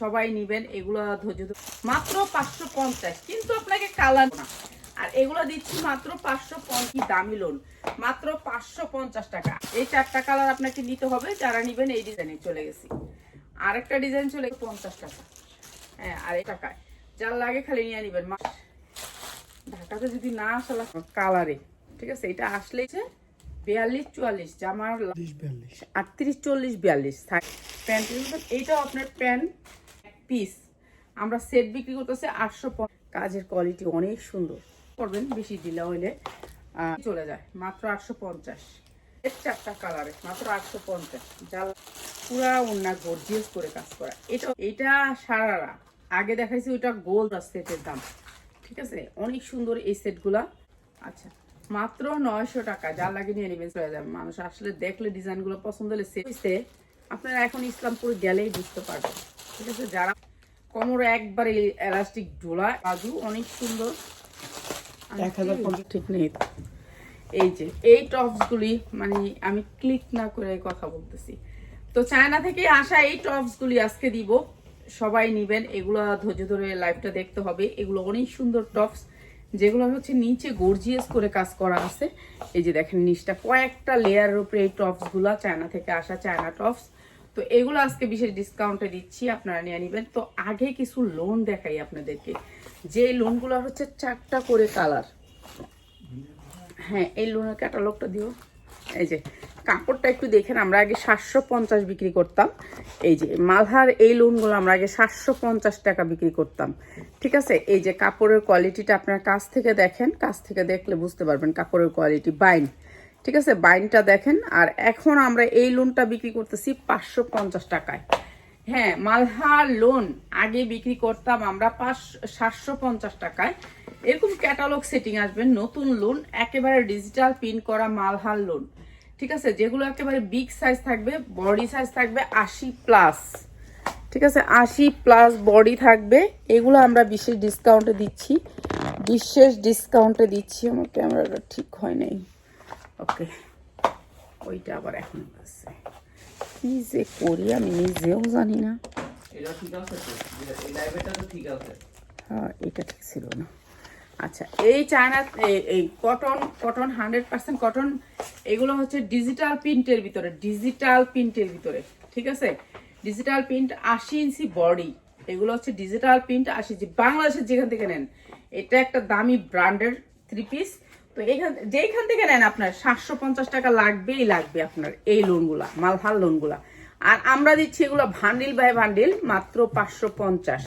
সবাই নিবেন এগুলো ধৈর্য মাত্র পাঁচশো পঞ্চাশ কিন্তু আপনাকে কালার না। আর এগুলো দিচ্ছি মাত্র পাঁচশো পঞ্চাশ দামি লোন মাত্র পাঁচশো পঞ্চাশ টাকা। এই চারটা কালার আপনাকে নিতে হবে যারা নিবেন এই ডিজাইনে চলে গেছি। আরেকটা ডিজাইন চলে পঞ্চাশ টাকা। হ্যাঁ আর এই টাকায়। যার লাগে খালি নিয়ে নিবেন। ঢাকাতে যদি না আসলে কালারে ঠিক আছে এটা আসলে বিয়াল্লিশ চুয়াল্লিশ জামার বিয়াল্লিশ আটত্রিশ চল্লিশ বিয়াল্লিশ প্যান্ট এইটাও আপনার প্যান্ট পিস আমরা সেট বিক্রি করতেছি আটশো কাজের কোয়ালিটি অনেক সুন্দর। করবেন বেশি দিলে হইলে চলে যায়। মাত্র আটশো পঞ্চাশ। এর চারটা কালারে মাত্র আটশো পঞ্চাশ। জাল পুরা অন্য গর্জিয়াস করে কাজ করা। এটা এটা সারারা। আগে দেখাইছি ওইটা গোল্ড সেটের দাম। ঠিক আছে? অনেক সুন্দর এই সেটগুলা আচ্ছা মাত্র নয়শো টাকা। যা লাগে নিয়ে নেবেন চলে যাবে। মানুষ আসলে দেখলে ডিজাইনগুলো পছন্দ হলে হইছে, আপনারা এখন ইসলামপুর গেলেই বুঝতে পারবেন। ঠিক আছে? যারা কোমরে একবারে এলাস্টিক ঝোলা বাজু অনেক সুন্দর। এক হাজার পঞ্চাশ। ঠিক নেই। এই যে এই টপসগুলি মানে আমি ক্লিক না করে কথা বলতেছি। তো চায়না থেকে আসা এই টপসগুলি আজকে দিব। সবাই নিবেন এগুলো ধৈর্য ধরে লাইভটা দেখতে হবে। এগুলো অনেক সুন্দর টপস যেগুলো হচ্ছে নিচে গর্জিয়াস করে কাজ করা আছে। এই যে দেখেন নিচটা কয়েকটা লেয়ারের উপরে এই টপসগুলো চায়না থেকে আসা চায়না টপস তো এগুলো আজকে বিশেষ ডিসকাউন্টে দিচ্ছি, আপনারা নিয়ে নেবেন। তো আগে কিছু লোন দেখাই আপনাদেরকে। যে লোনগুলো হচ্ছে চারটা করে কালার হ্যাঁ এই লোনের ক্যাটালগটা দিও। এই যে, কাপড়টা একটু দেখেন, আমরা আগে সাতশো পঞ্চাশ বিক্রি করতাম। এই যে, মালহার এই লোনগুলো আমরা আগে সাতশো পঞ্চাশ টাকা বিক্রি করতাম। ঠিক আছে? এই যে, কাপড়ের কোয়ালিটিটা আপনার কাছ থেকে দেখেন, কাছ থেকে দেখলে বুঝতে পারবেন কাপড়ের কোয়ালিটি বাইন ঠিক আছে? বাইনটা দেখেন, আর এখন আমরা এই লোনটা বিক্রি করতেছি পাঁচশো পঞ্চাশ টাকায়। হ্যাঁ মালহার লোন আগে বিক্রি করতাম আমরা পাঁচ, সাতশো পঞ্চাশ টাকায়। এরকম ক্যাটালগ সেটিং আসবে, নতুন লোন একেবারে ডিজিটাল পিন করা মালহার লোন ঠিক আছে? যেগুলো একেবারে বিগ সাইজ থাকবে, বডি সাইজ থাকবে, আশি প্লাস ঠিক আছে? আশি প্লাস বডি থাকবে, এগুলো আমরা বিশেষ ডিসকাউন্টে দিচ্ছি। বিশেষ ডিসকাউন্টে দিচ্ছি, আমার ক্যামেরাটা ঠিক হয় নাই। ওকে। ওইটা আবার এখন আছে। কি যে করি আমি নিজেও জানি না। এটা ঠিক আছে তো? এই লাইভেটা তো ঠিক আছে। হ্যাঁ এটা ঠিক ছিল না। আচ্ছা এই চায়না এই- এই cotton cotton hundred percent cotton এগুলো হচ্ছে ডিজিটাল প্রিন্টের ভিতরে ডিজিটাল প্রিন্টের ভিতরে ঠিক আছে? ডিজিটাল প্রিন্ট আশি ইঞ্চি বডি এগুলো হচ্ছে ডিজিটাল প্রিন্ট আশি ইঞ্চি। বাংলাদেশের যেখান থেকে নেন এটা একটা দামি ব্র্যান্ডের থ্রি পিস তো এখান যেখান থেকে নেন আপনার, সাতশো পঞ্চাশ টাকা লাগবেই লাগবে আপনার এই লোনগুলা মালহাল লোনগুলা আর আমরা দিচ্ছি এগুলো ভান্ডিল বাই ভান্ডিল মাত্র পাঁচশো পঞ্চাশ।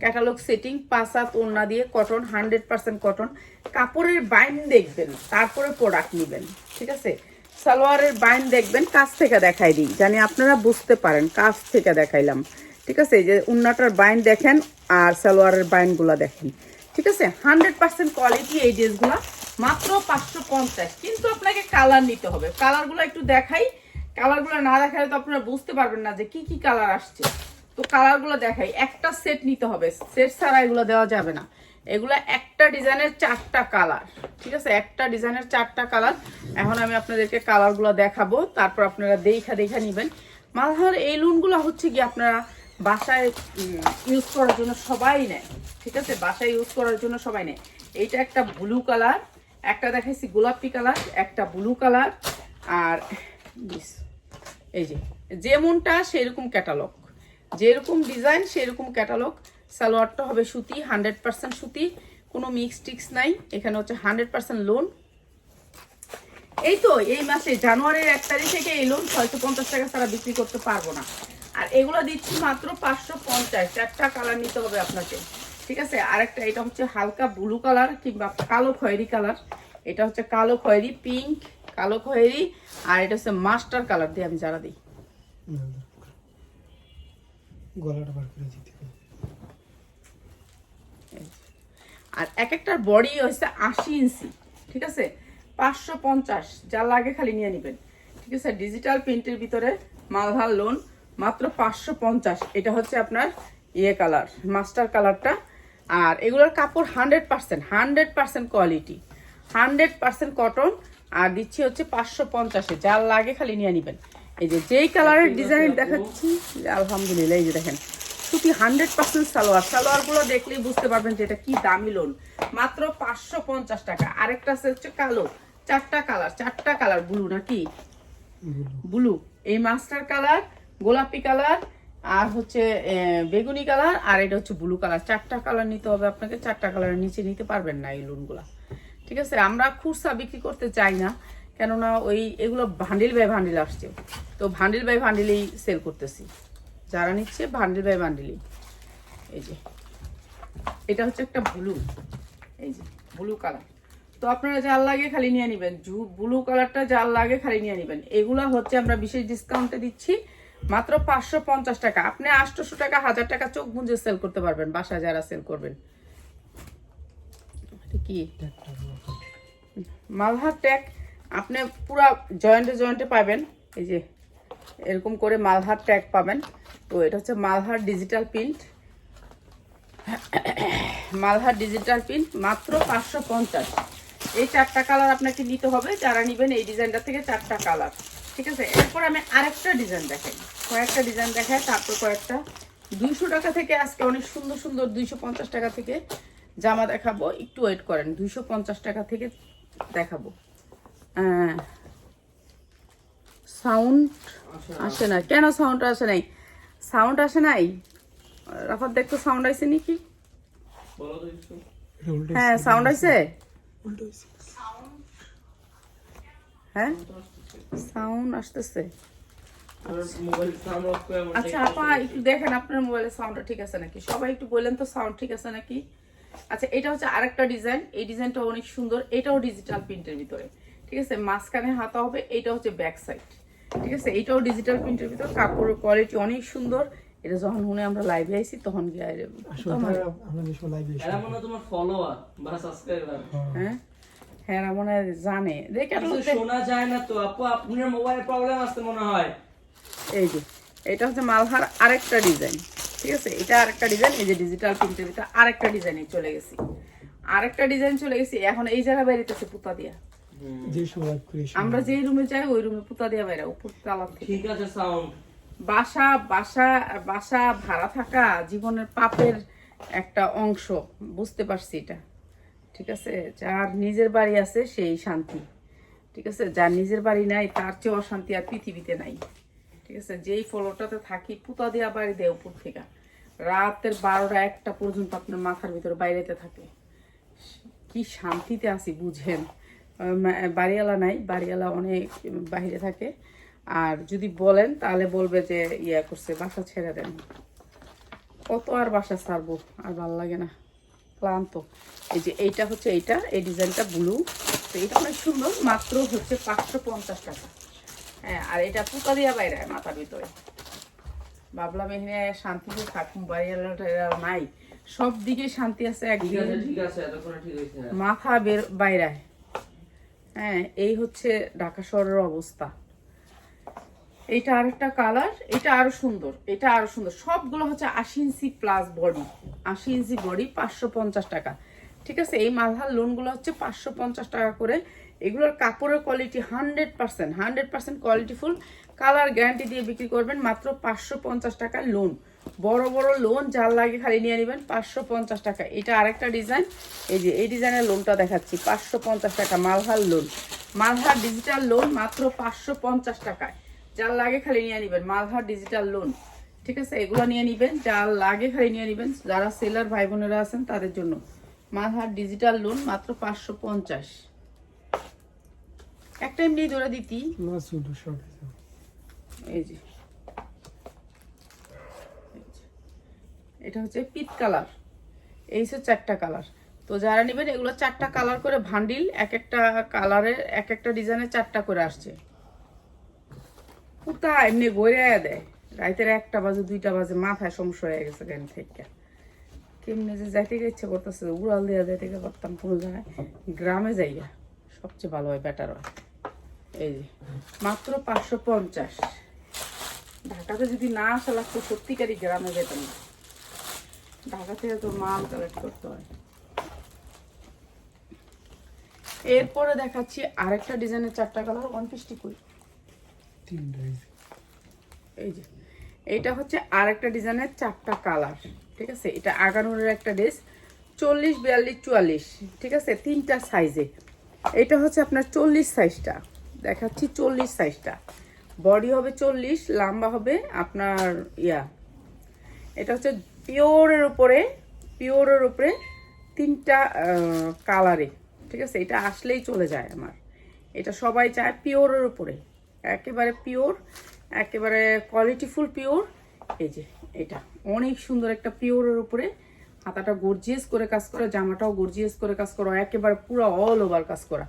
ক্যাটালগ সেটিং পাসাত ওড়না দিয়ে কটন হান্ড্রেড পার্সেন্ট কটন কাপড়ের বাইন দেখবেন, তারপরে প্রোডাক্ট নেবেন, ঠিক আছে? সালোয়ারের বাইন দেখবেন, কাছ থেকে দেখাই দিই। জানি আপনারা বুঝতে পারেন, কাছ থেকে দেখাইলাম। ঠিক আছে? যে উন্নাটার বাইন দেখেন আর সালোয়ারের বাইনগুলো দেখেন। ঠিক আছে? হান্ড্রেড পার্সেন্ট কোয়ালিটি এই ড্রেসগুলো মাত্র পাঁচশো পঞ্চাশ। কিন্তু আপনাকে কালার নিতে হবে। কালারগুলো একটু দেখাই। কালারগুলো না দেখালে তো আপনারা বুঝতে পারবেন না যে কি কি কালার আসছে। তো কালারগুলো দেখাই। একটা সেট নিতে হবে। সেট ছাড়া এগুলো দেওয়া যাবে না। এগুলো একটা ডিজাইনের চারটা কালার ঠিক আছে? একটা ডিজাইনের চারটা কালার এখন আমি আপনাদেরকে কালারগুলো দেখাবো। তারপর আপনারা দেখা দেখা নেবেন। মালহার এই লুনগুলো হচ্ছে কি আপনারা বাসায় ইউজ করার জন্য সবাই নেয়। ঠিক আছে? বাসায় ইউজ করার জন্য সবাই নেয়। এইটা একটা ব্লু কালার একটা দেখাইছি গোলাপি কালার, একটা ব্লু কালার, আর এই যে, যেমনটা সেরকম ক্যাটালগ যেরকম ডিজাইন সেরকম ক্যাটালগ সালোয়ারটা হবে সুতি হান্ড্রেড পার্সেন্ট সুতি, কোনো মিক্স টিক্স নাই। এখানে হচ্ছে হান্ড্রেড পার্সেন্ট লোন এই তো, এই মাসে জানুয়ারির এক তারিখ থেকে এই লোন ছয়শো পঞ্চাশ টাকা ছাড়া বিক্রি করতে পারব না। আর এগুলো দিচ্ছি মাত্র পাঁচশো পঞ্চাশ। চারটা কালার নিতে হবে আপনাকে। ঠিক আছে? আরেকটা এটা হচ্ছে হালকা ব্লু কালার কিংবা কালো খয়েরি কালার এটা হচ্ছে কালো খয়েরি পিঙ্ক কালো খয়েরি আর এটা হচ্ছে মাস্টার কালার দিয়ে আমি যারা দিই। গলাটা বার করে দিতে আর এক একটার বডি হচ্ছে আশি ইঞ্চি ঠিক আছে? পাঁচশো পঞ্চাশ যা লাগে খালি নিয়ে নেবেন। ঠিক আছে? ডিজিটাল প্রিন্টের ভিতরে মালহাল লোন মাত্র পাঁচশো পঞ্চাশ। এটা হচ্ছে আপনার ইয়ে কালার মাস্টার কালারটা আর এগুলোর কাপড় hundred percent hundred percent quality hundred percent cotton আর দিচ্ছি হচ্ছে পাঁচশো পঞ্চাশে যা লাগে খালি নিয়ে নেবেন। এই যে যেই কালারের ডিজাইন দেখাচ্ছি আলহামদুলিল্লাহ এই যে দেখেন সুতি হান্ড্রেড পার্সেন্ট সালোয়ার। সালোয়ারগুলো দেখলেই বুঝতে পারবেন যে এটা কি দামি লোন। মাত্র পাঁচশো পঞ্চাশ টাকা। আরেকটা আছে হচ্ছে কালো চারটা কালার চারটা কালার ব্লু নাকি? ব্লু। এই মাস্টার কালার গোলাপি কালার আর হচ্ছে বেগুনি কালার আর এটা হচ্ছে ব্লু কালার। চারটা কালার নিতে হবে আপনাকে, চারটা কালারের নিচে নিতে পারবেন না এই লোনগুলা ঠিক আছে? আমরা খুচরা বিক্রি করতে চাই না, কেননা ওই, এগুলো ভান্ডিল বাই ভান্ডিল আসছে। তো ভান্ডিল বাই ভান্ডিলেই সেল করতেছি। যারা নিচ্ছে ভান্ডিল বাই ভান্ডিলই এই। যে, এটা হচ্ছে একটা ব্লু এই যে ব্লু কালার। তো আপনারা যার লাগে খালি নিয়ে নেবেন। ব্লু কালারটা যার লাগে খালি নিয়ে নেবেন। এগুলা হচ্ছে আমরা বিশেষ ডিসকাউন্টে দিচ্ছি। মাত্র পাঁচশো পঞ্চাশ টাকা। আপনি আটশোশো টাকা, হাজার টাকা চোখ বুঝে সেল করতে পারবেন, বাসায় যারা সেল করবেন। কি? মালহার ট্যাগ আপনি পুরা জয়েন্টে জয়েন্টে পাবেন। এই যে, এরকম করে মালহার ট্যাগ পাবেন। তো এটা হচ্ছে Malhar digital print Malhar digital print মাত্র পাঁচশো পঞ্চাশ। এই চারটা কালার আপনাকে নিতে হবে। যারা নেবেন এই ডিজাইনটা থেকে চারটা কালার ঠিক আছে? এরপর আমি আরেকটা ডিজাইন দেখাই। কয়েকটা ডিজাইন দেখাই তারপর কয়েকটা। দুইশো টাকা থেকে আজকে অনেক সুন্দর সুন্দর দুইশো পঞ্চাশ টাকা থেকে জামা দেখাবো। একটু ওয়েট করেন দুইশো পঞ্চাশ টাকা থেকে দেখাবো। সাউন্ড আসে না। কেন সাউন্ড আসে নাই? সাউন্ড আসে নাই? রাফাত দেখতো সাউন্ড আইছে নাকি? হ্যাঁ সাউন্ড আইছে? হ্যাঁ? সাউন্ড আসতেছে। আচ্ছা আপা একটু দেখেন আপনার মোবাইলের সাউন্ডটা ঠিক আছে নাকি? সবাই একটু বললেন তো সাউন্ড ঠিক আছে নাকি? আচ্ছা এটা হচ্ছে আরেকটা ডিজাইন এই ডিজাইনটা অনেক সুন্দর। এটাও ডিজিটাল প্রিন্টের ভিতরে। ঠিক আছে? মাঝখানে হাতা হবে এটা হচ্ছে ব্যাক সাইড ঠিক আছে? এটাও ডিজিটাল প্রিন্টের ভিতর। কাপড়ের কোয়ালিটি অনেক সুন্দর। এটা যখন মনে আমরা লাইভে আইছি তখন গিয়ে আমরা লাইভে হয় তোমার ফলোয়ার বা সাবস্ক্রাইবার হ্যাঁ? হ্যাঁ মনে হয় জানে। শোনা যায় না তো আপু আপনার মোবাইল প্রবলেম আসতে মনে হয়। এই যে এটা হচ্ছে মালহার আরেকটা ডিজাইন ঠিক আছে? এটা আরেকটা ডিজাইন এই যে ডিজিটাল প্রিন্টের ভিতরে আরেকটা ডিজাইনে চলে গেছি। আরেকটা ডিজাইন চলে গেছি এখন এই জায়গায় বেরিতেছে পুতা দিয়া। যে আমরা যেই রুমে যাই ওই রুমে পুতা দিয়া বাইরা উপর তালার ঠিক আছে সাউন্ড বাসা বাসা বাসা ভাড়া থাকা জীবনের পাপের একটা অংশ বুঝতে পারছি এটা। ঠিক আছে? যার নিজের বাড়ি আছে, সেই শান্তি। ঠিক আছে? যার নিজের বাড়ি নাই, তার চেয়ে অশান্তি আর পৃথিবীতে নাই। ঠিক আছে? যেই ফলোটাতে থাকি, পুতা দেওয়া বাড়ি দেয় উপর থেকে। রাতের বারোটা একটা পর্যন্ত আপনার মাথার ভিতরে বাইরেতে থাকে। কি শান্তিতে আছি, বুঝেন। বাড়িওয়ালা নাই, বাড়িওয়ালা অনেক বাইরে থাকে। আর যদি বলেন, তাহলে বলবে যে, ইয়া করছে, বাসা ছেড়ে দেন। কত আর বাসা ছাড়বো? আর ভালো লাগে না। ক্লান্ত। এই যে এইটা হচ্ছে এইটা এই ডিজাইনটা ব্লু তো এটা অনেক সুন্দর মাত্র হচ্ছে পাঁচশো পঞ্চাশ টাকা। হ্যাঁ আর এটা পুকা দিয়া বাইরে মাথার ভিতরে। ভাবলাম এখানে শান্তিতে থাকুন বাড়িওয়ালাটা নাই। সব দিকে শান্তি আছে একদিকে মাথা বের বাইরে। হ্যাঁ এই হচ্ছে ঢাকা শহরের অবস্থা। এটা আরেকটা কালার এটা আরও সুন্দর, এটা আরও সুন্দর। সবগুলো হচ্ছে আশি ইঞ্চি প্লাস বডি আশি ইঞ্চি বডি পাঁচশো পঞ্চাশ টাকা। ঠিক আছে? এই মালহার লোনগুলো হচ্ছে পাঁচশো পঞ্চাশ টাকা করে। এগুলোর কাপড়ের quality hundred percent hundred percent qualityful colour guarantee দিয়ে বিক্রি করবেন মাত্র পাঁচশো পঞ্চাশ টাকা লোন বড় বড় লোন যার লাগে খালি নিয়ে নেবেন পাঁচশো পঞ্চাশ টাকা। এটা আরেকটা ডিজাইন এই যে, এই ডিজাইনের লোনটা দেখাচ্ছি, পাঁচশো পঞ্চাশ টাকা Malhar lawn Malhar digital lawn মাত্র পাঁচশো পঞ্চাশ টাকায়। যার লাগে খালি নিয়ে নেবেন, মালহার ডিজিটাল লোন ঠিক আছে? এগুলো নিয়ে নেবেন, যার লাগে খালি নিয়ে নেবেন, যারা সেলার ভাই বোনেরা আছেন, তাদের জন্য। মালহার ডিজিটাল লোন মাত্র পাঁচশো পঞ্চাশ। একটা এমনি ধরে দিতি। এই যে। এটা হচ্ছে পিত কালার। এই হচ্ছে চারটা কালার। তো যারা নেবেন, এগুলো চারটা কালার করে ভান্ডিল, এক একটা কালারের, এক একটা ডিজাইনের চারটা করে আসছে। পুতা এমনি গড়ে দেয় রাইতের একটা বাজে, দুইটা বাজে, মাথায় সমস্যা হয়ে গেছে জ্ঞান থেকে। কেমনে যে যাইতে ইচ্ছে করতেছে, উড়াল দিয়ে যাইতে পারতাম কোনো জায়গায়। গ্রামে যাইয়া সবচেয়ে ভালো হয় বেটার হয়। এই যে, মাত্র পাঁচশো পঞ্চাশ। ঢাকাতে যদি না আসা লাগতো, সত্যিকারই গ্রামে যেতাম না। ঢাকা থেকে তো মাল কালেক্ট করতে হয়। এরপরে দেখাচ্ছি আরেকটা ডিজাইনের চারটা কালার ওয়ান ফিফটি কুড়ি। তিনটা এই যে। এই যে, এইটা হচ্ছে আর একটা ডিজাইনের চারটা কালার, ঠিক আছে? এটা আগানোর একটা ড্রেস, চল্লিশ, বিয়াল্লিশ, চুয়াল্লিশ, ঠিক আছে? তিনটা সাইজে এটা হচ্ছে আপনার চল্লিশ সাইজটা দেখাচ্ছি চল্লিশ সাইজটা বডি হবে চল্লিশ, লম্বা হবে আপনার ইয়া। এটা হচ্ছে পিওরের উপরে পিওরের উপরে তিনটা কালারে, ঠিক আছে? এটা আসলেই চলে যায় আমার। এটা সবাই চায় পিওরের উপরে। একেবারে পিওর একেবারে কোয়ালিটিফুল পিওর এই যে, এটা অনেক সুন্দর একটা পিওরের উপরে হাতাটা গর্জিয়াস করে কাজ করা, জামাটাও গর্জিয়াস করে কাজ করা, একেবারে পুরো অল ওভার কাজ করা।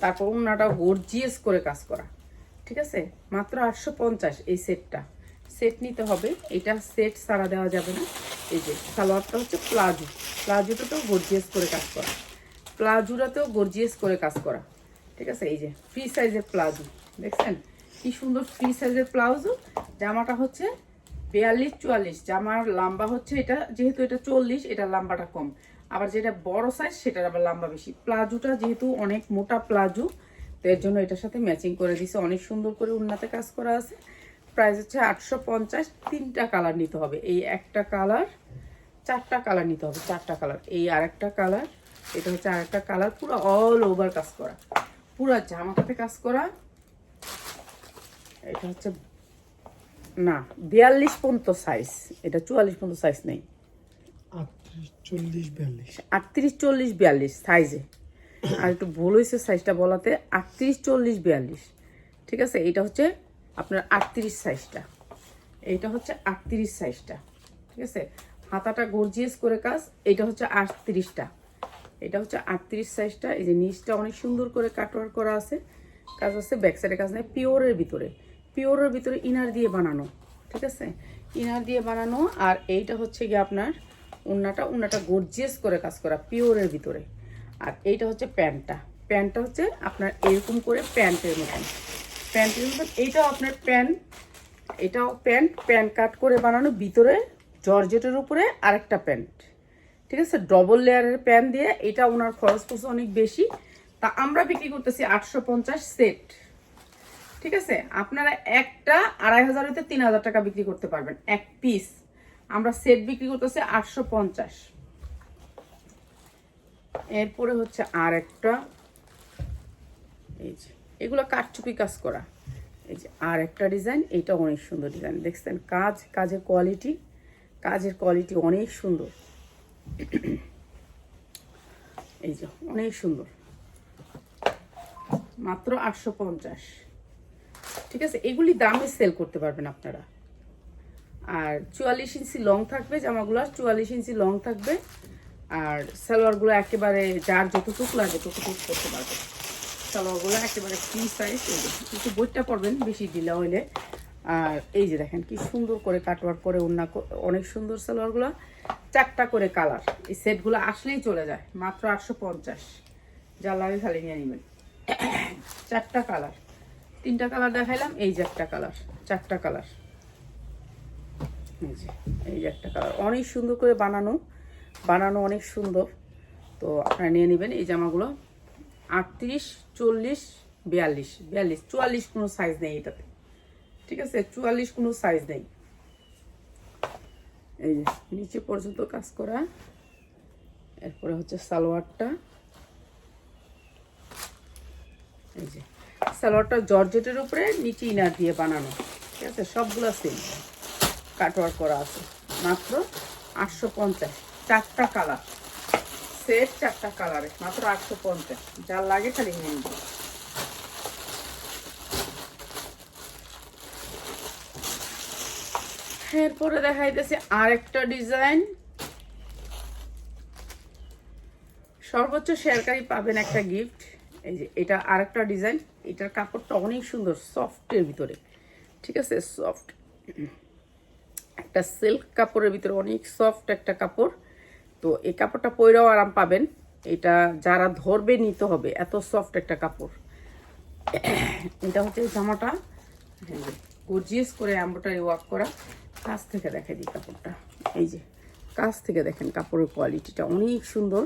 তারপর ওনাটাও গর্জিয়াস করে কাজ করা। ঠিক আছে? মাত্র আটশো পঞ্চাশ এই সেটটা সেট নিতে হবে। এটা সেট সারা দেওয়া যাবে না। এই যে, সালোয়ারটা হচ্ছে প্লাজো। প্লাজোটাতেও গর্জিয়াস করে কাজ করা। প্লাজোটাতেও গর্জিয়াস করে কাজ করা। ঠিক আছে? এই যে ফ্রি সাইজের প্লাজো। দেখছেন? কি সুন্দর ফ্রি সাইজের প্লাজো জামাটা হচ্ছে বিয়াল্লিশ চুয়াল্লিশ। জামার লম্বা হচ্ছে এটা, যেহেতু এটা চল্লিশ এটা লম্বাটা কম। আবার যেটা বড় সাইজ সেটার আবার লম্বা বেশি। প্লাজোটা যেহেতু অনেক মোটা প্লাজো, তো এর জন্য এটার সাথে ম্যাচিং করে দিছে। অনেক সুন্দর করে উন্নাতে কাজ করা আছে। প্রাইস হচ্ছে আটশো পঞ্চাশ। তিনটা কালার নিতে হবে। এই একটা কালার চারটা কালার নিতে হবে। চারটা কালার এই আরেকটা কালার এটা হচ্ছে আরেকটা কালার পুরো অল ওভার কাজ করা। পুরো জামাটাতে কাজ করা। এটা হচ্ছে না বিয়াল্লিশ পর্যন্ত সাইজ এটা চুয়াল্লিশ পর্যন্ত সাইজ নেই। আটত্রিশ চল্লিশ বিয়াল্লিশ। আটত্রিশ চল্লিশ বিয়াল্লিশ সাইজে আর একটু ভুল হয়েছে সাইজটা বলাতে আটত্রিশ চল্লিশ বিয়াল্লিশ। ঠিক আছে? এটা হচ্ছে আপনার আটত্রিশ সাইজটা এইটা হচ্ছে আটত্রিশ সাইজটা ঠিক আছে? হাতাটা গর্জিয়াস করে কাজ এটা হচ্ছে আটত্রিশটা। এটা হচ্ছে আটত্রিশ সাইজটা এই যে নিচটা অনেক সুন্দর করে কাটওয়ার করা আছে। কাজ আছে ব্যাক সাইডের কাজ নেই পিওরের ভিতরে। পিওরের ভিতরে ইনার দিয়ে বানানো, ঠিক আছে? ইনার দিয়ে বানানো, আর এইটা হচ্ছে গিয়ে আপনার উন্নাটা উন্নাটা গর্জিয়াস করে কাজ করা পিওরের ভিতরে। আর এইটা হচ্ছে প্যান্টটা। প্যান্টটা হচ্ছে আপনার এরকম করে প্যান্টের মতন। প্যান্টের মতন, এইটাও আপনার প্যান্ট এটাও প্যান্ট প্যান্ট কাট করে বানানো, ভিতরে জর্জেটের উপরে আরেকটা প্যান্ট। ঠিক আছে? ডবল লেয়ারের প্যান্ট দিয়ে, এটা ওনার খরচ পড়ছে অনেক বেশি। তা আমরা বিক্রি করতেছি আটশো পঞ্চাশ সেট ঠিক আছে? আপনারা একটা আড়াই হাজার হইতে তিন হাজার টাকা বিক্রি করতে পারবেন। এক পিস আমরা সেট বিক্রি করতেছি আটশো পঞ্চাশ। এরপরে হচ্ছে আর একটা এই যে, এগুলো কাঠচুপি কাজ করা। এই যে আর একটা ডিজাইন এটা অনেক সুন্দর ডিজাইন দেখছেন, কাজ, কাজের কোয়ালিটি কাজের কোয়ালিটি অনেক সুন্দর। এই যে, অনেক সুন্দর। মাত্র আটশো পঞ্চাশ। ঠিক আছে, এগুলি দামে সেল করতে পারবেন আপনারা। আর চুয়াল্লিশ ইঞ্চি লং থাকবে জামাগুলো, চুয়াল্লিশ ইঞ্চি লং থাকবে। আর সালোয়ারগুলো একেবারে যার যতটুকু লাগে ততটুকু করতে পারবে। সালোয়ারগুলো একেবারে ফ্রি সাইজ কিছু বইটা পড়বেন বেশি ঢিলা হইলে। আর এই যে দেখেন, কি সুন্দর করে কাটওয়ার করে অন্য অনেক সুন্দর সালোয়ারগুলো। চারটা করে কালার এই সেটগুলো আসলেই চলে যায়, মাত্র আটশো পঞ্চাশ। যা খালি নিয়ে নেবেন। চারটা কালার তিনটা কালার দেখাইলাম, এই যে একটা কালার, চারটা কালার। এই যে এই যে একটা কালার। অনেক সুন্দর করে বানানো বানানো অনেক সুন্দর। তো আপনারা নিয়ে নেবেন এই জামাগুলো। আটত্রিশ, চল্লিশ, বিয়াল্লিশ বিয়াল্লিশ, চুয়াল্লিশ কোনো সাইজ নেই এটাতে। ঠিক আছে? চুয়াল্লিশ কোনো সাইজ নেই। এই যে, নিচে পর্যন্ত কাজ করা। এরপরে হচ্ছে সালোয়ারটা। এই যে সালোয়ারটা জর্জেটের উপরে নিচে ইনার দিয়ে বানানো। ঠিক আছে? সবগুলো সেম কাটওয়ার করা আছে। মাত্র আটশো পঞ্চাশ। চারটা কালার। সেট চারটা কালারে মাত্র আটশো পঞ্চাশ। যার লাগে খালি নিয়ে নিবে। এরপরে দেখাইতেছে আরেকটা ডিজাইন। সর্বোচ্চ শেয়ারকারী পাবেন একটা গিফট। এই যে এটা আরেকটা ডিজাইন, এটার কাপড়টা অনেক সুন্দর সফটের ভিতরে। ঠিক আছে? সফট একটা সিল্ক কাপড়ের ভিতরে অনেক সফট একটা কাপড়। তো এই কাপড়টা পরেও আরাম পাবেন। এটা যারা ধরবে, নিতে হবে। এত সফট একটা কাপড়। এটা হচ্ছে জামাটা। গর্জিয়াস করে এম্বোটারি ওয়ার্ক করা। কাছ থেকে দেখে দিই কাপড়টা। এই যে, কাছ থেকে দেখেন কাপড়ের কোয়ালিটিটা অনেক সুন্দর।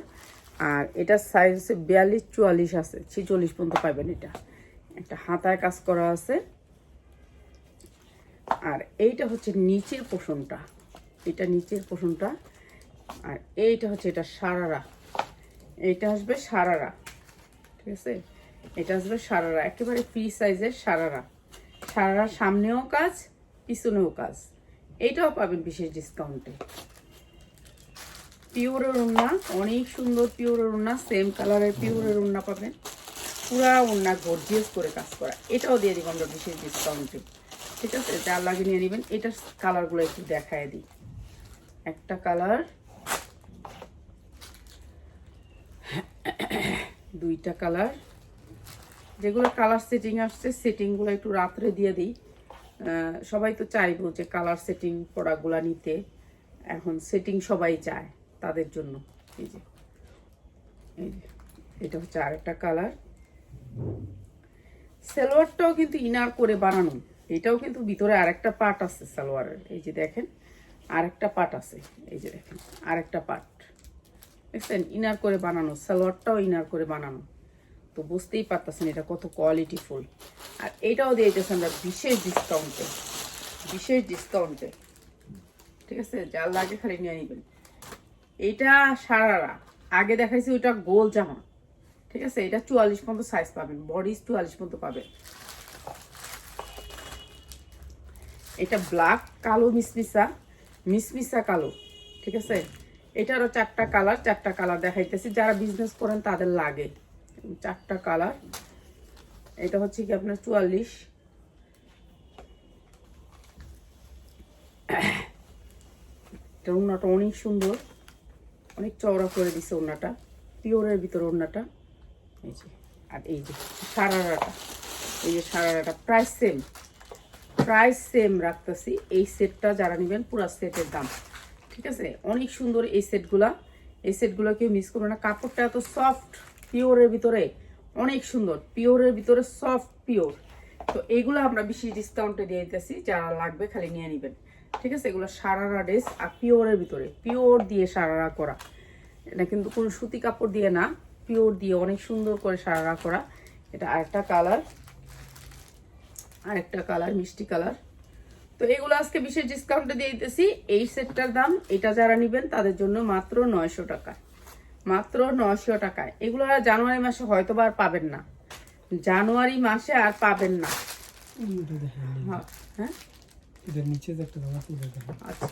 আর এটা সাইজ হচ্ছে বিয়াল্লিশ চুয়াল্লিশ আছে, ছেচল্লিশ পর্যন্ত পাবেন এটা। একটা হাতায় কাজ করা আছে। আর এইটা হচ্ছে নিচের পোষণটা, এটা নিচের পোষণটা। আর এইটা হচ্ছে এটা সারারা, এইটা আসবে সারারা, ঠিক আছে? এটা আসবে সারারা, একেবারে ফ্রি সাইজের সারারা। সারারা সামনেও কাজ, পিছনেও কাজ। এইটাও পাবেন বিশেষ ডিসকাউন্টে পিওরের ওড়না অনেক সুন্দর পিওরের ওড়না সেম কালারের পিওরের ওড়না পাবেন। পুরা ওড়না গর্জিয়াস করে কাজ করা। এটাও দিয়ে দিব আমরা বিশেষ ডিসকাউন্টে ঠিক আছে? যা লাগে নিয়ে নেবেন। এটার কালারগুলো একটু দেখায় দিই। একটা কালার দুইটা কালার যেগুলো কালার সেটিং আসছে সেটিংগুলো একটু রাত্রে দিয়ে দিই। সবাই তো চাইব যে কালার সেটিং প্রোডাক্টগুলো নিতে। এখন সেটিং সবাই চায়। তাদের জন্য। এই যে। এই যে। এটা হচ্ছে আরেকটা কালার সালোয়ারটাও কিন্তু ইনার করে বানানো। এটাও কিন্তু ভিতরে আরেকটা পার্ট আছে সালোয়ারের। এই যে দেখেন, আরেকটা পার্ট আছে। এই যে দেখেন, আরেকটা পার্ট দেখছেন? ইনার করে বানানো, সালোয়ারটাও ইনার করে বানানো। তো বুঝতেই পারতেছেন এটা কত কোয়ালিটি ফুল আর এটাও দিয়ে দিতেছে আমরা বিশেষ ডিসকাউন্টে বিশেষ ডিসকাউন্টে ঠিক আছে? যার লাগে খালি নিয়ে নেবেন। এইটা সারারা। আগে দেখাইছি ওইটা গোল জামা। ঠিক আছে? এটা চুয়াল্লিশ পর্যন্ত সাইজ পাবেন। বডি চুয়াল্লিশ পর্যন্ত পাবেন। এটা ব্ল্যাক কালো, মিসমিসা। মিসমিসা কালো। ঠিক আছে? এটারও চারটা কালার চারটা কালার দেখাইতেছি। যারা বিজনেস করেন, তাদের লাগে। চারটা কালার এটা হচ্ছে কি আপনার চুয়াল্লিশ। এটা অনেক সুন্দর। অনেক চওড়া করে দিছে ওড়নাটা, পিওরের ভিতরে ওড়নাটা। এই যে, আর এই যে সারারাটা, এই যে সারারাটা প্রাইস সেম প্রাইস সেম রাখতেছি। এই সেটটা যারা নেবেন, পুরো সেটের দাম। ঠিক আছে? অনেক সুন্দর এই সেটগুলা এই সেটগুলো কেউ মিস করবে না। কাপড়টা এত সফট পিওরের ভিতরে। অনেক সুন্দর, পিওরের ভিতরে সফট পিওর তো এইগুলো আমরা বেশি ডিসকাউন্টে দিয়ে দিতেছি। যারা লাগবে খালি নিয়ে নেবেন। ঠিক আছে? এগুলো সারারা ড্রেস আর পিওরের ভিতরে। পিওর দিয়ে সারারা করা। এটা কিন্তু কোনো সুতি কাপড় দিয়ে না পিওর দিয়ে অনেক সুন্দর করে সারারা করা। এটা আরেকটা কালার আরেকটা কালার মিষ্টি কালার। তো এগুলো আজকে বিশেষ ডিসকাউন্টে দিয়ে দিতেছি। এই সেটটার দাম এটা যারা নেবেন তাদের জন্য মাত্র নয়শো টাকা। মাত্র নয়শো টাকায়। এগুলো আর জানুয়ারি মাসে হয়তো বা আর পাবেন না। জানুয়ারি মাসে আর পাবেন না। হ্যাঁ, এটার নিচে যে একটা জামা তুলে দেখেন আচ্ছা।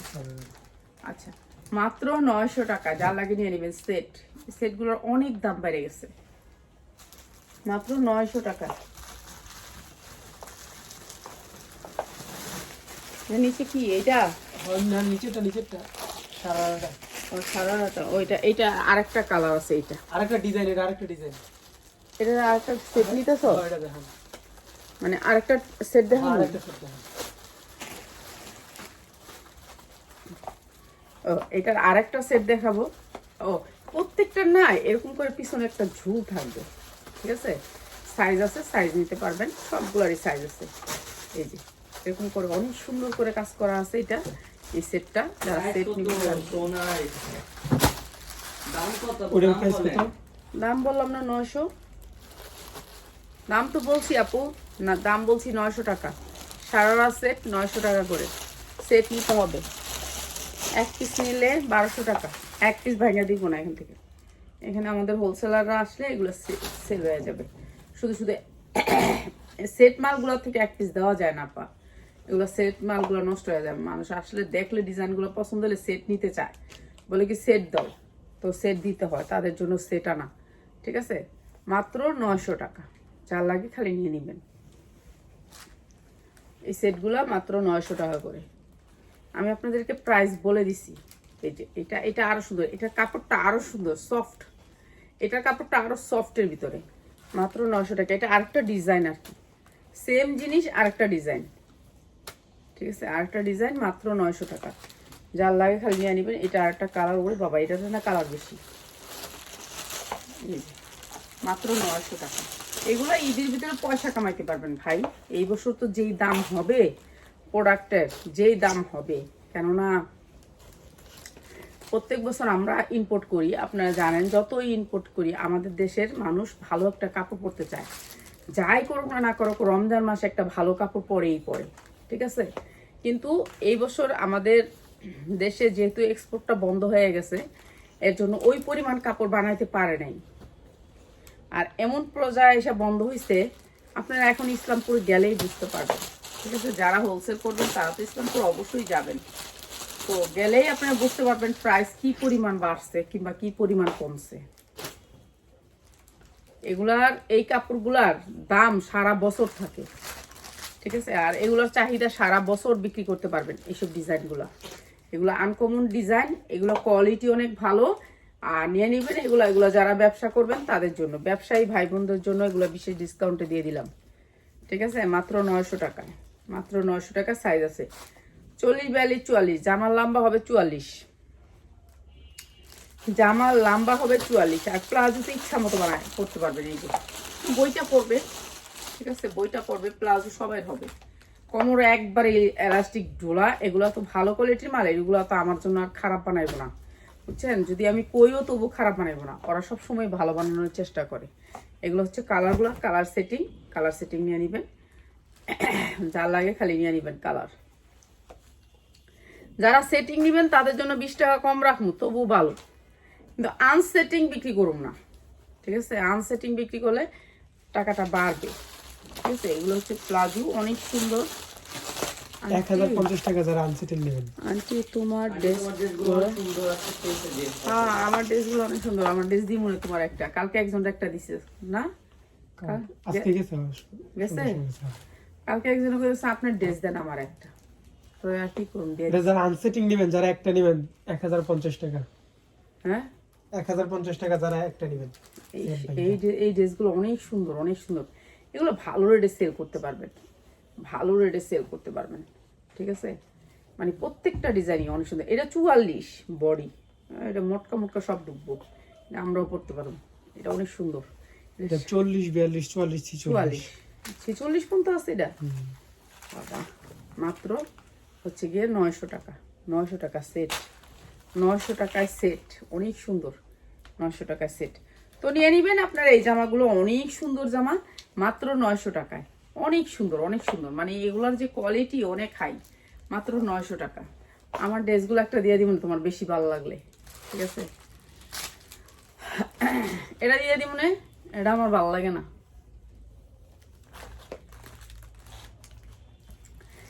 আচ্ছা। মাত্র নয়শো টাকা যা লাগে নিয়ে নেবেন সেট। সেটগুলোর অনেক দাম বেড়ে গেছে। মাত্র নয়শো টাকা। নিচে কি? এটা নিচেটা নিচেরটা সারাটা ও সারাটা ওইটা এটা আরেকটা কালার আছে এটা আরেকটা ডিজাইন এটা আরেকটা ডিজাইন এটা আরেকটা সেট নিতেছ? এটা দেখেন। মানে আরেকটা সেট দেখো আরেকটা সেট দেখেন। ও এটার আরেকটা সেট দেখাবো। ও প্রত্যেকটা না এরকম করে পিছনে একটা ঝুল থাকবে ঠিক আছে? সাইজ আছে সাইজ নিতে পারবেন সবগুলোরই সাইজ আছে। এই যে এরকম করে অনেক সুন্দর করে কাজ করা আছে এটা এই সেটটা যারা সেট নিতে দাম বললাম না নয়শো। দাম তো বলছি আপু না দাম বলছি নয়শো টাকা। সারারা সেট নয়শো টাকা করে। সেট নিতে হবে। এক পিস নিলে বারোশো টাকা। এক পিস ভাঙা দিব না এখান থেকে। এখানে আমাদের হোলসেলাররা আসলে এগুলো সেল হয়ে যাবে। শুধু শুধু সেট মালগুলো থেকে এক পিস দেওয়া যায় না পা এগুলো সেট মালগুলো নষ্ট হয়ে যাবে। মানুষ আসলে দেখলে ডিজাইনগুলো পছন্দ হলে সেট নিতে চায়। বলে কি সেট দাও। তো সেট দিতে হয়। তাদের জন্য সেট আনা। ঠিক আছে? মাত্র নয়শো টাকা। যার লাগে খালি নিয়ে নেবেন। এই সেটগুলো মাত্র নয়শো টাকা করে। আমি আপনাদেরকে প্রাইস বলে দিছি। এই যে, এটা এটা আরও সুন্দর, এটা কাপড়টা আরও সুন্দর সফট এটার কাপড়টা আরও সফটের ভিতরে। মাত্র নয়শো টাকা। এটা আরেকটা ডিজাইন আর কি। সেম জিনিস, আরেকটা ডিজাইন ঠিক আছে? আরেকটা ডিজাইন মাত্র নয়শো টাকা। যার লাগে খালি নিয়ে নেবেন। এটা আরেকটা কালার ওরে বাবা, এটাতে না কালার বেশি। মাত্র নয়শো টাকা। এগুলো ঈদের ভিতরে পয়সা কামাইতে পারবেন ভাই। এই বছর তো যেই দাম হবে প্রোডাক্টের যেই দাম হবে। কেননা প্রত্যেক বছর আমরা ইম্পোর্ট করি, আপনারা জানেন, যতই ইম্পোর্ট করি, আমাদের দেশের মানুষ ভালো একটা কাপড় পরতে চায়। যাই করুক না না করুক, রমজান মাসে একটা ভালো কাপড় পরেই পরে, ঠিক আছে? কিন্তু এই বছর আমাদের দেশে যেহেতু এক্সপোর্টটা বন্ধ হয়ে গেছে, এর জন্য ওই পরিমাণ কাপড় বানাইতে পারে নাই। আর এমন পর্যায়ে এসে বন্ধ হয়েছে আপনারা এখন ইসলামপুর গেলেই বুঝতে পারবেন। ঠিক আছে, যারা হোলসেল করবেন তারা তো ইসলামপুর অবশ্যই যাবেন। তো গেলেই আপনারা বুঝতে পারবেন প্রাইস কি পরিমাণ বাড়ছে কিংবা কি পরিমাণ কমছে। এগুলার, এই কাপড়গুলার দাম সারা বছর থাকে। ঠিক আছে, আর এগুলোর চাহিদা সারা বছর বিক্রি করতে পারবেন এইসব ডিজাইনগুলো। এগুলো আনকমন ডিজাইন এগুলো কোয়ালিটি অনেক ভালো। আর নিয়ে নেবেন এগুলো এগুলো যারা ব্যবসা করবেন তাদের জন্য। ব্যবসায়ী ভাই বোনদের জন্য এগুলো বিশেষ ডিসকাউন্টে দিয়ে দিলাম। ঠিক আছে, মাত্র নয়শো টাকায়। মাত্র নয়শো টাকা সাইজ আছে। চল্লিশ, বিয়াল্লিশ, চুয়াল্লিশ। জামার লম্বা হবে চুয়াল্লিশ। জামার লম্বা হবে চুয়াল্লিশ। আর প্লাজোতে ইচ্ছা মতো বানায় করতে পারবেন এই যে। বইটা পড়বে, ঠিক আছে? বইটা পড়বে, প্লাজো সবাই হবে। কোমরে একবারে এলাস্টিক ডোলা এগুলো তো ভালো কোয়ালিটির মাল, এগুলো তো আমার জন্য আর খারাপ বানাইবো না। বুঝছেন? যদি আমি কইও তবু খারাপ বানাইবো না। ওরা সব সময় ভালো বানানোর চেষ্টা করে। এগুলো হচ্ছে কালারগুলো কালার সেটিং কালার সেটিং নিয়ে নিবেন। যা লাগে খালি নিয়ে নিবেন কালার। যারা সেটিং নেবেন তাদের জন্য বিশ টাকা কম রাখব তবু ভালো। কিন্তু আনসেটিং বিক্রি করুন না ঠিক আছে? আনসেটিং বিক্রি করলে টাকাটা বাড়বে ঠিক আছে? এগুলো হচ্ছে প্লাজো অনেক সুন্দর। এক হাজার পঞ্চাশ টাকা যারা আনসেটেল নেবেন। আন্টি তোমার ড্রেস হ্যাঁ আমার ড্রেসগুলো অনেক সুন্দর আমার ড্রেস দিই মনে হয় তোমার একটা কালকে একজন একটা দিছে না? কাল- আজকে গেছে? গেছে কালকে একজন করেছে আপনার ড্রেস দেন আমার একটা। তো আর কি করুন এটা যারা আনসেটিং নেবেন যারা একটা নেবেন এক হাজার পঞ্চাশ টাকা। হ্যাঁ? এক হাজার পঞ্চাশ টাকা যারা একটা নেবেন। এই এই এই ড্রেসগুলো অনেক সুন্দর অনেক সুন্দর। এগুলো ভালো রেটে সেল করতে পারবেন। ভালো রেটে সেল করতে পারবেন। ঠিক আছে? মানে প্রত্যেকটা ডিজাইনই অনেক সুন্দর। এটা চুয়াল্লিশ বডি এটা মোটকা মোটকা সব ডুববো আমরাও পড়তে পারব। এটা অনেক সুন্দর। এটা চল্লিশ বিয়াল্লিশ চুয়াল্লিশ চুয়াল্লিশ। ছিচল্লিশ পর্যন্ত আছে এটা? বাবা, মাত্র হচ্ছে গিয়ে নয়শো টাকা নয়শো টাকা সেট নয়শো টাকায় সেট অনেক সুন্দর, নয়শো টাকায় সেট তো নিয়ে নিবেন আপনার এই জামাগুলো, অনেক সুন্দর জামা, মাত্র নয়শো টাকায়। অনেক সুন্দর অনেক সুন্দর। মানে এগুলোর যে কোয়ালিটি অনেক হাই মাত্র নয়শো টাকা। আমার ড্রেসগুলো একটা দিয়ে দিবেন, তোমার বেশি ভালো লাগলে। ঠিক আছে? এটা দিয়ে দিবনে? এটা আমার ভালো লাগে না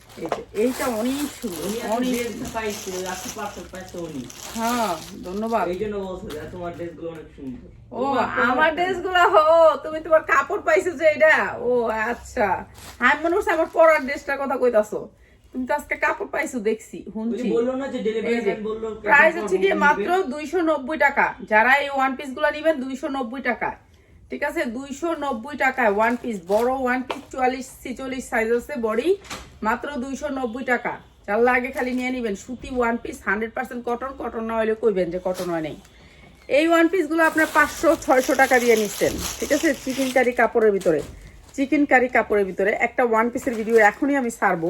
এই যে, এইটা অনেক সুন্দর অনেক পাইছে আপনি পার্সেল পাইছে উনি। হ্যাঁ ধন্যবাদ। এই জন্য বলছে তোমার ড্রেসগুলো অনেক সুন্দর। ও আমার ড্রেস হো তুমি তোমার কাপড় পাইছো যে এটা? ও আচ্ছা। আমি মনে করছি আমার পরার ড্রেসটার কথা কইতাছো। তুমি তো আজকে কাপড় পাইছো দেখছি যে বলল না যে ডেলিভারি ম্যান বলল প্রাইস হচ্ছে গিয়ে মাত্র দুইশো নব্বই টাকা। যারা এই ওয়ান পিসগুলা নিবেন দুইশো নব্বই টাকা। ঠিক আছে? দুইশো নব্বই টাকায় ওয়ান পিস বড় ওয়ান পিস চুয়াল্লিশ, ছিচল্লিশ সাইজ আছে বডি, মাত্র দুইশো নব্বই টাকা। যার লাগে খালি নিয়ে নিবেন। সুতি one piece hundred percent cotton cotton না হলে কইবেন যে কটন হয় নেই। এই ওয়ান পিসগুলো আপনার পাঁচশো, ছয়শো টাকা দিয়ে নিচ্ছেন। ঠিক আছে? চিকেন কারি কাপড়ের ভিতরে। চিকেন কারি কাপড়ের ভিতরে একটা ওয়ান পিসের ভিডিও এখনই আমি ছাড়বো।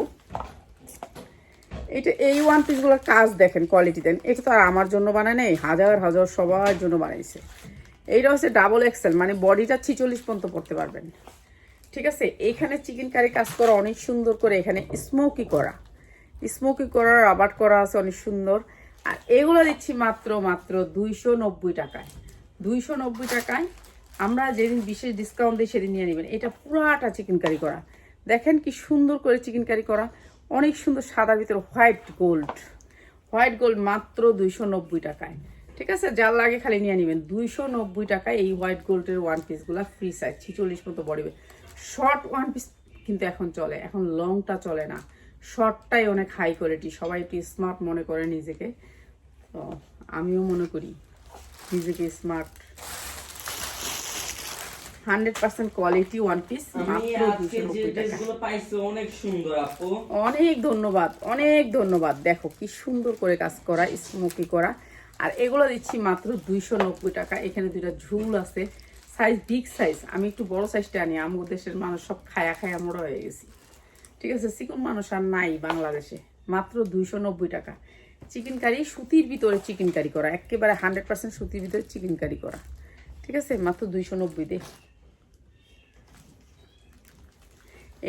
এটা, এই ওয়ান পিসগুলোর কাজ দেখেন কোয়ালিটি দেন এটা তো আর আমার জন্য বানায় নেই, হাজার হাজার সবার জন্য বানাইছে। এইটা হচ্ছে ডাবল এক্সেল মানে বডিটা ছিচল্লিশ পর্যন্ত পড়তে পারবেন। ঠিক আছে? এইখানে চিকেন কারি কাজ করা অনেক সুন্দর করে, এখানে স্মোকি করা। স্মোকি করা রাবার করা আছে অনেক সুন্দর। আর এগুলো দিচ্ছি মাত্র মাত্র দুইশো নব্বই টাকায়। দুইশো নব্বই টাকায় আমরা যেদিন বিশেষ ডিসকাউন্ট দিই সেদিন নিয়ে নেবেন। এটা পুরাটা চিকেন কারি করা। দেখেন কি সুন্দর করে চিকেন কারি করা। অনেক সুন্দর সাদার ভিতরে হোয়াইট গোল্ড হোয়াইট গোল্ড মাত্র দুইশো নব্বই টাকায়। ঠিক আছে? যার লাগে খালি নিয়ে নেবেন। দুইশো নব্বই টাকায় এই হোয়াইট গোল্ডের ওয়ান পিসগুলো ফ্রি সাইজ ছিচল্লিশ মতো বডিবে শর্ট ওয়ান পিস কিন্তু এখন চলে এখন লংটা চলে না। শর্টটাই অনেক হাই কোয়ালিটি সবাই একটু স্মার্ট মনে করে নিজেকে। তো আমিও মনে করি নিজেকে smart hundred percent quality one piece মাত্র দুশো পাইছি অনেক সুন্দর আপু। অনেক ধন্যবাদ অনেক ধন্যবাদ। দেখো কি সুন্দর করে কাজ করা স্মোকি করা। আর এগুলো দিচ্ছি মাত্র দুইশো নব্বই টাকা। এখানে দুইটা ঝুল আছে। সাইজ বিগ সাইজ আমি একটু বড় সাইজটা আনি। আমার দেশের মানুষ সব খায়া খায়া মোড়া হয়ে গেছি। ঠিক আছে? চিকন মানুষ আর নাই বাংলাদেশে। মাত্র দুইশো নব্বই টাকা। চিকেন কারি সুতির ভিতরে চিকেন কারি করা। একেবারে হান্ড্রেড পার্সেন্ট সুতির ভিতরে চিকেন কারি করা। ঠিক আছে? মাত্র দুইশো নব্বই দে।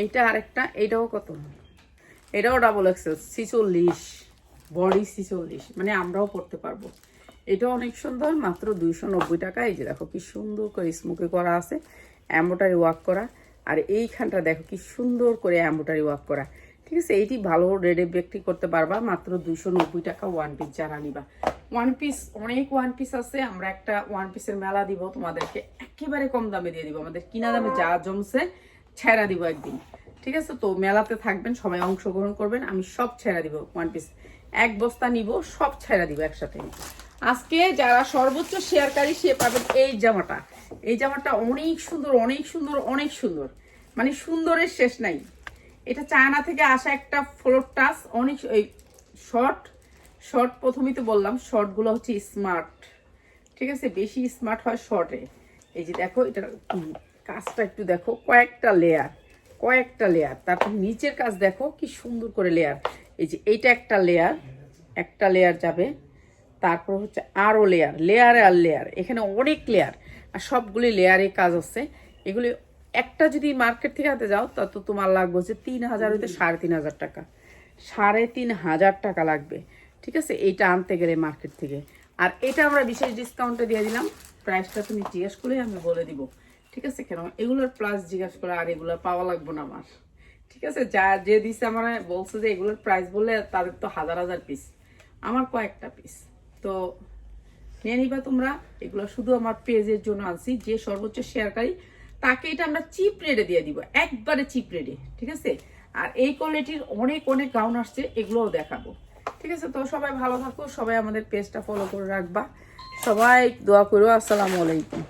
এইটা আরেকটা। এইটাও কত? এটাও ডাবল এক্সেল ছিচল্লিশ। বডি ছিচল্লিশ। মানে আমরাও পড়তে পারব। এটা অনেক সুন্দর, মাত্র দুইশো নব্বই টাকা। এই যে দেখো, কি সুন্দর করে স্মোকে করা আছে অ্যাম্বোটারি ওয়ার্ক করা। আর এইখানটা দেখো, কি সুন্দর করে অ্যাম্বোটারি ওয়ার্ক করা। ঠিক আছে, এইটি ভালো রেডে বিক্রি করতে পারবা, মাত্র দুইশো নব্বই টাকা ওয়ান পিস যারা নিবা। ওয়ান পিস অনেক ওয়ান পিস আছে, আমরা একটা ওয়ান পিসের মেলা দিব, তোমাদেরকে একেবারে কম দামে দিয়ে দিব। আমাদের কিনা দামে যা জমছে, ছেড়া দিব একদিন। ঠিক আছে, তো মেলাতে থাকবেন, সবাই অংশগ্রহণ করবেন, আমি সব ছেড়া দিব ওয়ান পিস এক বস্তা নিব সব ছেড়া দিব একসাথে। আজকে যারা সর্বোচ্চ শেয়ারকারী সে পাবেন এই জামাটা। এই জামাটা অনেক সুন্দর অনেক সুন্দর অনেক সুন্দর। মানে সুন্দরের শেষ নাই। এটা চায়না থেকে আসা একটা ফ্লোর টাচ অনেক এই শর্ট শর্ট প্রথমেই তো বললাম শর্টগুলো হচ্ছে স্মার্ট ঠিক আছে? বেশি স্মার্ট হয় শর্টে এই যে দেখো উম, কাজটা একটু দেখো কয়েকটা লেয়ার কয়েকটা লেয়ার তারপর নিচের কাজ দেখো কি সুন্দর করে লেয়ার এই যে এইটা একটা লেয়ার একটা লেয়ার যাবে তারপর হচ্ছে আরও লেয়ার লেয়ারে আর লেয়ার এখানে অনেক লেয়ার আর সবগুলি লেয়ারে কাজ আছে। এগুলি একটা যদি মার্কেট থেকে আনতে যাও তত তোমার লাগবে হচ্ছে তিন হাজার হইতে সাড়ে তিন হাজার টাকা। সাড়ে তিন হাজার টাকা লাগবে ঠিক আছে? এইটা আনতে গেলে মার্কেট থেকে। আর এটা আমরা বিশেষ ডিসকাউন্টে দিয়ে দিলাম। প্রাইসটা তুমি জিজ্ঞেস করে আমি বলে দিব ঠিক আছে? কেন? এগুলোর প্লাস জিজ্ঞাসা করে আর এগুলো পাওয়া লাগবে না আমার। ঠিক আছে? যা যে দিছে আমার, বলছে যে এগুলোর প্রাইস বললে তাদের তো হাজার হাজার পিস আমার কয়েকটা পিস তো নিয়ে নিবা তোমরা। এগুলো শুধু আমার পেজের জন্য আনছি। যে সর্বোচ্চ শেয়ারকারী তাকে এটা আমরা চিপ রেটে দিয়ে দিব। একবারে চিপ রেটে ঠিক আছে? আর এই কোয়ালিটির অনেক অনেক গাউন আসছে, এগুলোও দেখাবো। ঠিক আছে? তো সবাই ভালো থাকো। সবাই আমাদের পেজটা ফলো করে রাখবা। সবাই দোয়া করো। আসসালামু আলাইকুম।